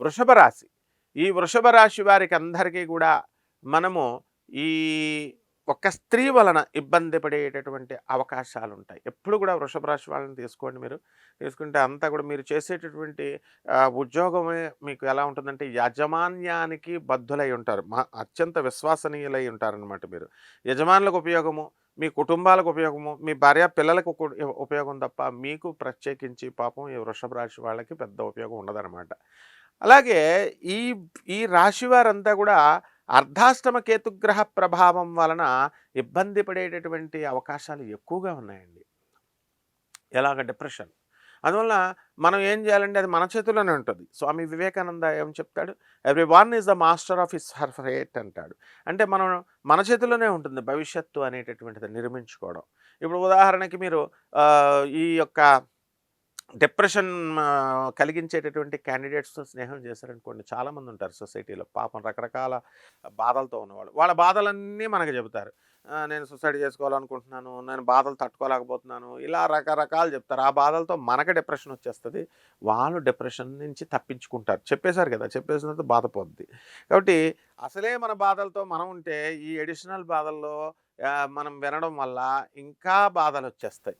వృషభ రాశి. ఈ వృషభ రాశి వారికి అందరికీ కూడా మనము ఈ ఒక స్త్రీ వలన ఇబ్బంది పడేటటువంటి అవకాశాలు ఉంటాయి ఎప్పుడు కూడా వృషభ రాశి వాళ్ళని తీసుకోండి మీరు. తీసుకుంటే అంతా కూడా మీరు చేసేటటువంటి ఉద్యోగమే మీకు ఎలా ఉంటుందంటే యాజమాన్యానికి బద్ధులై ఉంటారు. మా అత్యంత విశ్వసనీయులై ఉంటారనమాట మీరు. యజమానులకు ఉపయోగము మీ కుటుంబాలకు ఉపయోగము మీ భార్య పిల్లలకు ఉపయోగం తప్ప మీకు ప్రత్యేకించి పాపం ఈ వృషభ రాశి వాళ్ళకి పెద్ద ఉపయోగం ఉండదన్నమాట. అలాగే ఈ ఈ రాశి వారంతా కూడా అర్ధాష్టమ కేతుగ్రహ ప్రభావం వలన ఇబ్బంది పడేటటువంటి అవకాశాలు ఎక్కువగా ఉన్నాయండి. ఎలాగ డిప్రెషన్. అందువల్ల మనం ఏం చేయాలంటే అది మన చేతిలోనే ఉంటుంది. స్వామి వివేకానంద ఏం చెప్తాడు? Every one is the master of his her fate అంటాడు. అంటే మనం మన చేతిలోనే ఉంటుంది భవిష్యత్తు అనేటటువంటిది నిర్మించుకోవడం. ఇప్పుడు ఉదాహరణకి మీరు ఈ యొక్క డిప్రెషన్ కలిగించేటటువంటి క్యాండిడేట్స్తో స్నేహం చేశారనుకోండి చాలామంది ఉంటారు సొసైటీలో. పాపం రకరకాల బాధలతో ఉన్నవాళ్ళు. వాళ్ళ బాధలన్నీ మనకు చెబుతారు. నేను సూసైడ్ చేసుకోవాలనుకుంటున్నాను నేను బాధలు తట్టుకోలేకపోతున్నాను ఇలా రకరకాలు చెప్తారు. ఆ బాధలతో మనకు డిప్రెషన్ వచ్చేస్తుంది. వాళ్ళు డిప్రెషన్ నుంచి తప్పించుకుంటారు. చెప్పేశారు కదా చెప్పేసిన బాధపోద్ది కాబట్టి అసలే మన బాధలతో మనం ఉంటే ఈ ఎడిషనల్ బాధల్లో మనం వినడం వల్ల ఇంకా బాధలు వచ్చేస్తాయి